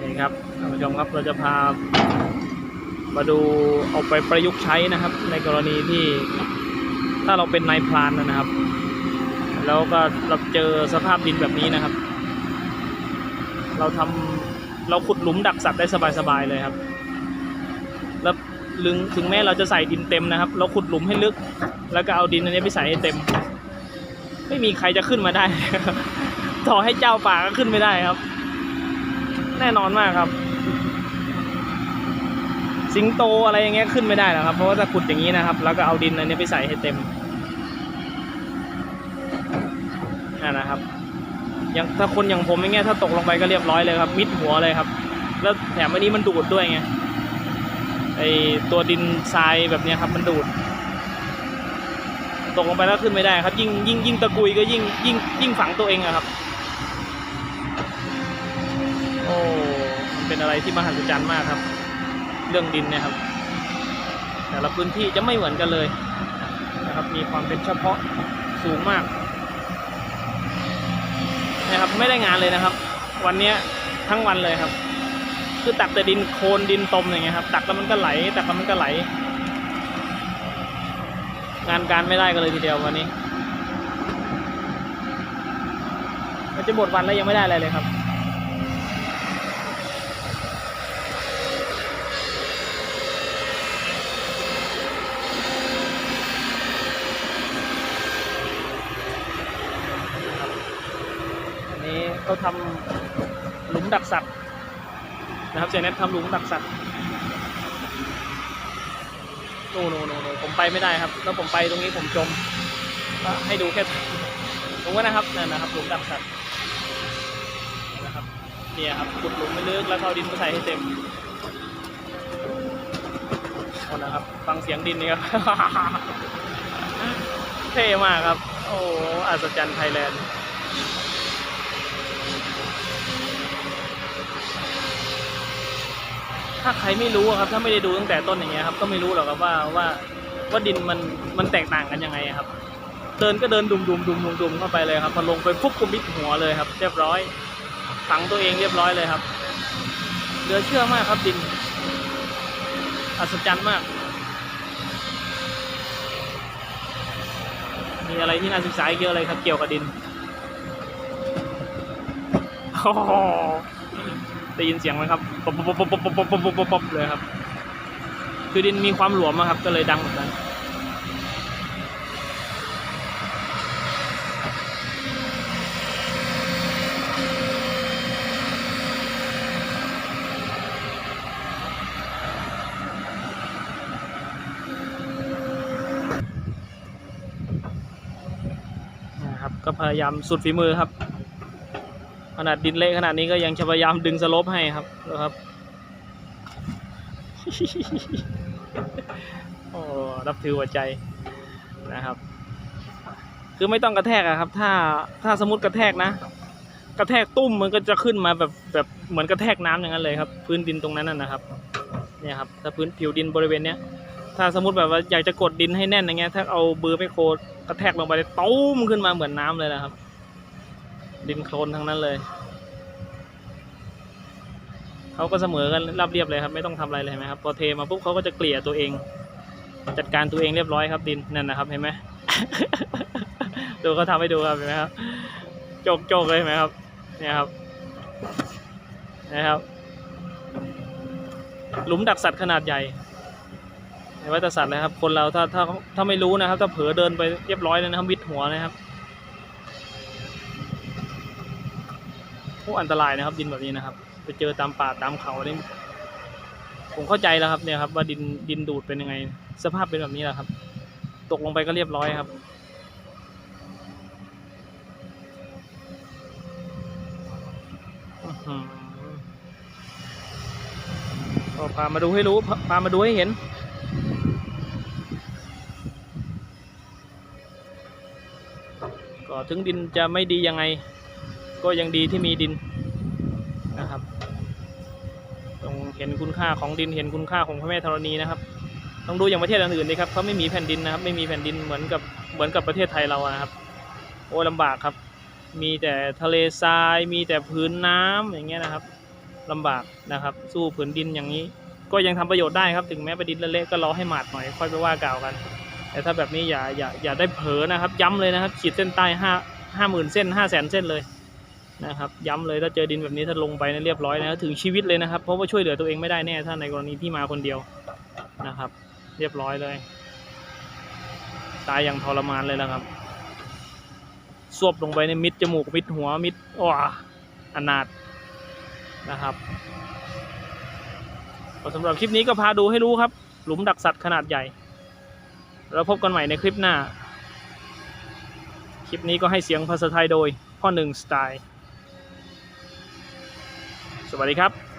นี่ครับท่านผู้ชมครับเราจะพามาดูเอาไปประยุกต์ใช้นะครับ ในกรณีที่ถ้าเราเป็นนายพรานนะครับ แล้วก็เราเจอสภาพดินแบบนี้นะครับ เราทำเราขุดหลุมดักสัตว์ได้สบายๆเลยครับ แล้วลึงถึงแม้เราจะใส่ดินเต็มนะครับ เราขุดหลุมให้ลึก แล้วก็เอาดินอันนี้ไปใส่ให้เต็ม ไม่มีใครจะขึ้นมาได้ ต่อให้เจ้าป่าก็ขึ้นไม่ได้ครับ น่นอนมากครับ สิงโตอะไรอย่างเงี้ยขึ้นไม่ได้หรอกครับ เพราะว่าจะขุดอย่างนี้นะครับ แล้วก็เอาดินอันนี้ไปใส่ให้เต็มนั่นนะครับอย่างถ้าคนอย่างผมอย่างเงี้ยถ้าตกลงไปก็เรียบร้อยเลยครับ มิดหัวเลยครับ แล้วแถมอันนี้มันดูดด้วยไงไอตัวดินทรายแบบเนี้ยครับ มันดูด ตกลงไปแล้วขึ้นไม่ได้ครับ ยิ่งยิ่งยิ่งตะกุยก็ยิ่งยิ่งยิ่งฝังตัวเองอะครับ โอ้มันเป็น อะไรที่มหัศจรรย์มากครับ เรื่องดินเนี่ยครับ แต่ละพื้นที่จะไม่เหมือนกันเลยนะครับ มีความเป็นเฉพาะสูงมากนะครับไม่ได้งานเลยนะครับ วันนี้ทั้งวันเลยครับ คือตักแต่ดินโคลนดินตมอย่างเงี้ยครับ ตักแล้วมันก็ไหล ตักแล้วมันก็ไหล งานการไม่ได้กันเลยทีเดียววันนี้มันจะหมดวันแล้วยังไม่ได้อะไรเลยครับ เขาทำหลุมดักสัตว์นะครับเจเน็ตทำหลุมดักสัตว์โน่โน่โน่นผมไปไม่ได้ครับ แล้วผมไปตรงนี้ผมจมให้ดูแค่ตรงนั้นะครับนั่นนะครับหลุมดักสัตว์นะครับเนี่ยครับขุดหลุมไม่ลึกแล้วเอาดินมาใส่ให้เต็มนะครับ ฟังเสียงดินนี่ครับเท่มากครับ โอ้อัศจรรย์ไทยแลนด์ ถ้าใครไม่รู้ครับ ถ้าไม่ได้ดูตั้งแต่ต้นอย่างเงี้ยครับ ก็ไม่รู้หรอกครับว่าว่าว่าดินมันมันแตกต่างกันยังไงครับ เดินก็เดินดุมดุมดุมดุมดุมเข้าไปเลยครับพอลงไปปุ๊บก็มิดหัวเลยครับ เรียบร้อยฝังตัวเองเรียบร้อยเลยครับเหลือเชื่อมากครับดิน อัศจรรย์มาก มีอะไรที่น่าศึกษาอีกเยอะเลยครับ เกี่ยวกับดินโอ้โห ได้ยินเสียงไหมครับปบปบปบปบปบปบปบเลยครับ คือดินมีความหลวมครับ ก็เลยดังแบบนั้นก็พยายามสุดฝีมือครับ นาดดินเละขนาดนี้ก็ยังจะพยายามดึงสลปให้ครับนะครับโอ้รับถือหัวใจนะครับ คือไม่ต้องกระแทกอะครับ ถ้าถ้าสมมติกระแทกนะ กระแทกตุ้มมันก็จะขึ้นมาแบบแบบเหมือนกระแทกน้ำอย่างนั้นเลยครับ พื้นดินตรงนั้นนะนะครับเนี่ยครับถ้าพื้นผิวดินบริเวณเนี้ยถ้าสมมติแบบว่าอยากจะกดดินให้แน่นอย่างเงี้ยถ้าเอาเบอร์ไปโคกระแทกลงไปเลยตุ้มขึ้นมาเหมือนน้ำเลยนะครับ ดินโคลนทั้งนั้นเลย เขาก็เสมอกันราบเรียบเลยครับ ไม่ต้องทำอะไรเลยเห็นไหมครับ พอเทมาปุ๊บเขาก็จะเกลี่ยตัวเอง จัดการตัวเองเรียบร้อยครับดินนั่นนะครับ เห็นไหมดูเขาทำให้ดูครับเห็นไหมครับโจกจกเลยเห็นไหมครับ เนี่ยครับนะครับ หลุมดักสัตว์ขนาดใหญ่ไม่ว่าแต่สัตว์เลยครับ คนเราถ้าถ้าถ้าไม่รู้นะครับ ถ้าเผลอเดินไปเรียบร้อยเลยนะครับวิดหัวนะครับ โอ้อันตรายนะครับ ดินแบบนี้นะครับ ไปเจอตามป่าตามเขาเนี่ยผมเข้าใจแล้วครับเนี่ยครับ ว่าดินดินดูดเป็นยังไง สภาพเป็นแบบนี้แหละครับ ตกลงไปก็เรียบร้อยครับก็พามาดูให้รู้พามาดูให้เห็น ก็ถึงดินจะไม่ดียังไง ก็ยังดีที่มีดินนะครับต้องเห็นคุณค่าของดินเห็นคุณค่าของพระแม่ธรณีนะครับ ต้องดูอย่างประเทศอื่นๆดีครับเขาไม่มีแผ่นดินนะครับ ไม่มีแผ่นดินเหมือนกับเหมือนกับประเทศไทยเราอะนะครับ โอ้ลำบากครับ มีแต่ทะเลทราย มีแต่พื้นน้ำอย่างเงี้ยนะครับลำบากนะครับ สู้ผืนดินอย่างนี้ ก็ยังทำประโยชน์ได้ครับถึงแม้ป็นดินเละๆก็รอให้หมาดหน่อยค่อยไปว่ากล่าวกัน แต่ถ้าแบบนี้อย่าอย่าอย่าได้เผลอนะครับ ย้ำเลยนะครับขีดเส้นใต้ห้าห้าหมื่นเส้นห้าแสนเส้นเลย นะครับย้ำเลยถ้าเจอดินแบบนี้ถ้าลงไปเนยเรียบร้อยนะถึงชีวิตเลยนะครับ เพราะว่าช่วยเหลือตัวเองไม่ได้แน่ถ้าในกรณีที่มาคนเดียวนะครับ เรียบร้อยเลย ตายอย่างทรมานเลยนะครับสวบลงไปในมิดจมูกมิดหัวมิดว้าอนาถนะครับสำหรับคลิปนี้ก็พาดูให้รู้ครับ หลุมดักสัตว์ขนาดใหญ่ แล้วพบกันใหม่ในคลิปหน้า คลิปนี้ก็ให้เสียงภาษาไทยโดยพ่อหนึ่งสไตล์ สวัสดีครับ